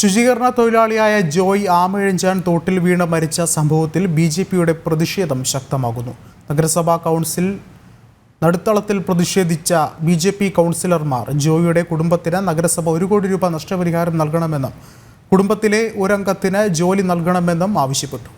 ശുചീകരണ തൊഴിലാളിയായ ജോയ് ആമഴഞ്ചാൻ തോട്ടിൽ വീണ് മരിച്ച സംഭവത്തിൽ ബി ജെ പിയുടെ പ്രതിഷേധം ശക്തമാകുന്നു. നഗരസഭാ കൗൺസിൽ നടുത്തളത്തിൽ പ്രതിഷേധിച്ച ബി ജെ പി കൗൺസിലർമാർ ജോയിയുടെ കുടുംബത്തിന് നഗരസഭ ഒരു കോടി രൂപ നഷ്ടപരിഹാരം നൽകണമെന്നും കുടുംബത്തിലെ ഒരംഗത്തിന് ജോലി നൽകണമെന്നും ആവശ്യപ്പെട്ടു.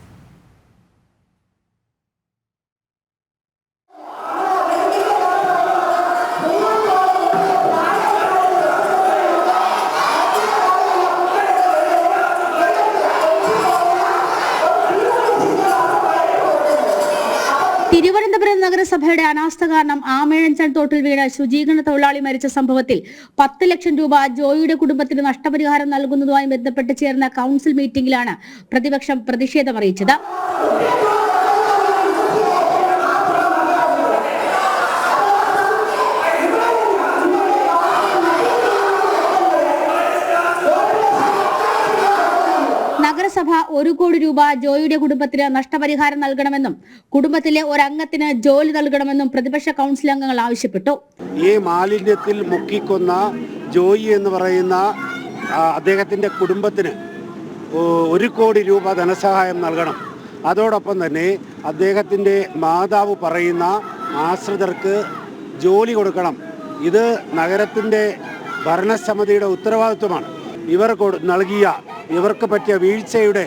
തിരുവനന്തപുരം നഗരസഭയുടെ അനാസ്ഥ കാരണം ആമേഴഞ്ചൻ തോട്ടിൽ വീണ ശുചീകരണ തൊഴിലാളി മരിച്ച സംഭവത്തിൽ പത്ത് ലക്ഷം രൂപ ജോയിയുടെ കുടുംബത്തിന് നഷ്ടപരിഹാരം നൽകുന്നതുമായി ബന്ധപ്പെട്ട് ചേർന്ന കൌൺസിൽ മീറ്റിംഗിലാണ് പ്രതിപക്ഷം പ്രതിഷേധമറിയിച്ചത് നഗരസഭ ഒരു കോടി രൂപ ജോയിയുടെ കുടുംബത്തിന് നഷ്ടപരിഹാരം നൽകണമെന്നും കുടുംബത്തിലെ ഒരംഗത്തിന് ജോലി നൽകണമെന്നും പ്രതിപക്ഷ കൗൺസിൽ അംഗങ്ങൾ ആവശ്യപ്പെട്ടു. ഈ മാലിന്യത്തിൽ മുക്കിക്കൊന്ന ജോയി എന്ന് പറയുന്ന അദ്ദേഹത്തിന്റെ കുടുംബത്തിന് ഒരു കോടി രൂപ ധനസഹായം നൽകണം. അതോടൊപ്പം തന്നെ അദ്ദേഹത്തിന്റെ മാതാവ് പറയുന്ന ആശ്രിതർക്ക് ജോലി കൊടുക്കണം. ഇത് നഗരത്തിന്റെ ഭരണസമിതിയുടെ ഉത്തരവാദിത്വമാണ്. ഇവർ നൽകിയ ഇവർക്ക് പറ്റിയ വീഴ്ചയുടെ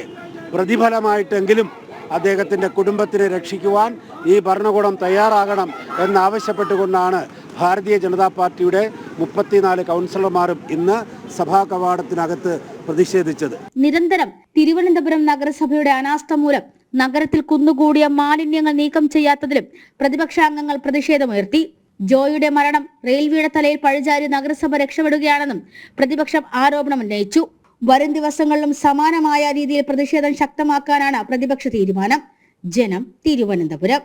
പ്രതിഫലമായിട്ടെങ്കിലും അദ്ദേഹത്തിന്റെ കുടുംബത്തിനെ രക്ഷിക്കുവാൻ ഈ ഭരണകൂടം തയ്യാറാകണം എന്നാവശ്യപ്പെട്ടുകൊണ്ടാണ് ഭാരതീയ ജനതാ പാർട്ടിയുടെ മുപ്പത്തിനാല് കൗൺസിലർമാരും ഇന്ന് സഭാ കവാടത്തിനകത്ത് പ്രതിഷേധിച്ചത്. നിരന്തരം തിരുവനന്തപുരം നഗരസഭയുടെ അനാസ്ഥ മൂലം നഗരത്തിൽ കുന്നുകൂടിയ മാലിന്യങ്ങൾ നീക്കം ചെയ്യാത്തതിലും പ്രതിപക്ഷാംഗങ്ങൾ പ്രതിഷേധമുയർത്തി. ജോയിയുടെ മരണം റെയിൽവേയുടെ തലയിൽ പഴിചാരി നഗരസഭ രക്ഷപ്പെടുകയാണെന്നും പ്രതിപക്ഷം ആരോപണം ഉന്നയിച്ചു വരും ദിവസങ്ങളിലും സമാനമായ രീതിയിൽ പ്രതിഷേധം ശക്തമാക്കാനാണ് പ്രതിപക്ഷ തീരുമാനം. ജനം തിരുവനന്തപുരം.